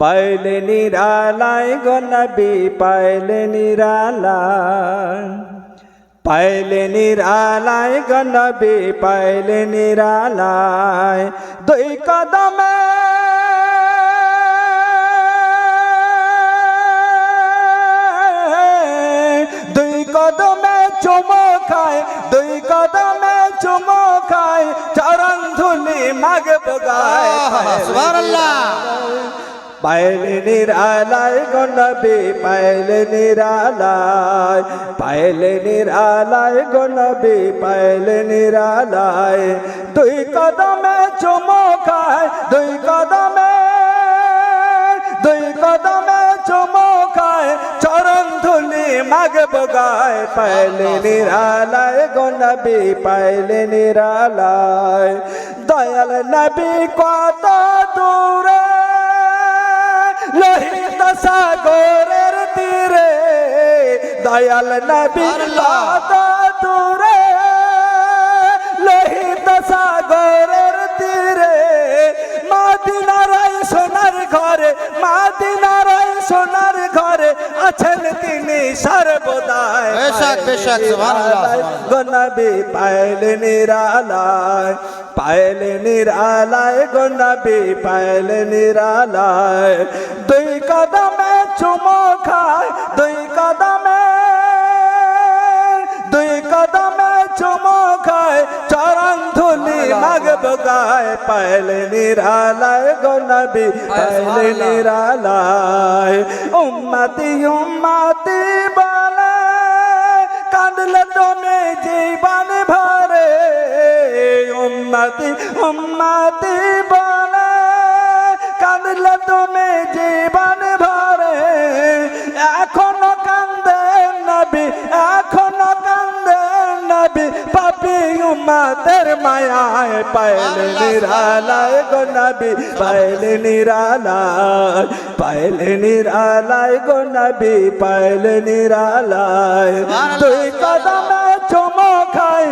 পাইলে নিরালায় গনবি পাইলে নিরালায়। পাইলে নিরালায় গনবি পাইলে নিরালায়। দুই কদমে দুই কদমে চুমো খায় দুই কদমে চুমো খায় চরণ ধুলি মাগ বগায় সুবহানাল্লাহ। পাইলে নিরালায় গনবি পাইলে নিরালায় পাইলে নিরালায় গনবি পাইলে নিরালায় দুই কদমে খায়, দুই কদমে দুই কদমে চুমো খায়, চরণ ধুলি মাগ বগায় পাইলে নিরালায় গনবি পাইলে নিরালায় দয়াল নবী কত দূরে লোহিত সাগরের তীরে দয়াল নবী দূরে লোহিত সাগরের তীরে মাদিনারায় সোনার ঘরে মাদিনারায় তিনি সর্বদায় বেশক, বেশক, সুবহানাল্লাহ। গনবি পাইলে নিরালায়। পাইলে নিরালায় গনবি পাইলে নিরালায়। দুই কদমে চুমো খায় দুই কদমে দুই কদমে চুমো খায় চরণ ধুলি মাগ বগায় পাইলে নিরালায় গনবি পাইলে নিরালায়। উম্মতি উম্মতি উম্মতি উম্মতি বলে কাঁদলে তুমি জীবন ভরে। এখনও কান্দে নবী এখনও কান্দে নবী পাপি উম্মতের মায়ায় পাইলে নিরালায় গো নবী পাইলে নিরালায় পাইলে নিরালায় গো নবী পাইলে নিরালায়। দুই কদমে চুমো খায়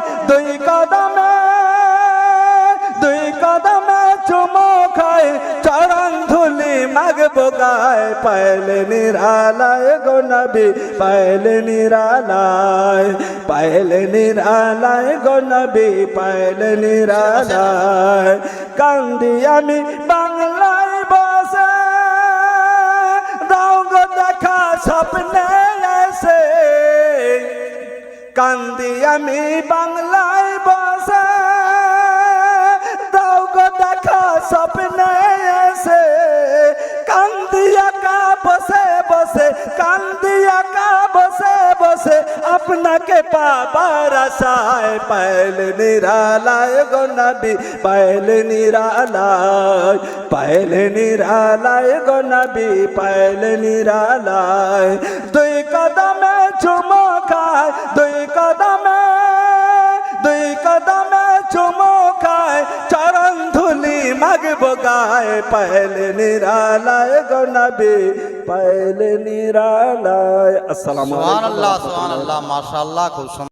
বগায়, পাইলে নিরালায় গো নবী, পাইলে নিরালায় পাইলে নিরালায় গো নবী, পাইলে নিরালায়। কান্দি আমি বাংলায় বসে, দাও দেখা স্বপ্নে এসে। কান্দি আমি বাংলায় বসে, দাও দেখা স্বপ্নে কান্দিয়া কা বসে বসে আপনাকে পাবার আশায় পাইল নিরালায় গো নবী পাইল নিরালায় পাইল নিরালায় গো নবী পাইল নিরালায় দুই কদমে চুমো খায় দুই কদমে দুই কদমে চুমো পাইল নিরালায় গো নবী পাইল নিরালায়। আসসালামু আলাইকুম সুবহানাল্লাহ সুবহানাল্লাহ মাশাআল্লাহ খুব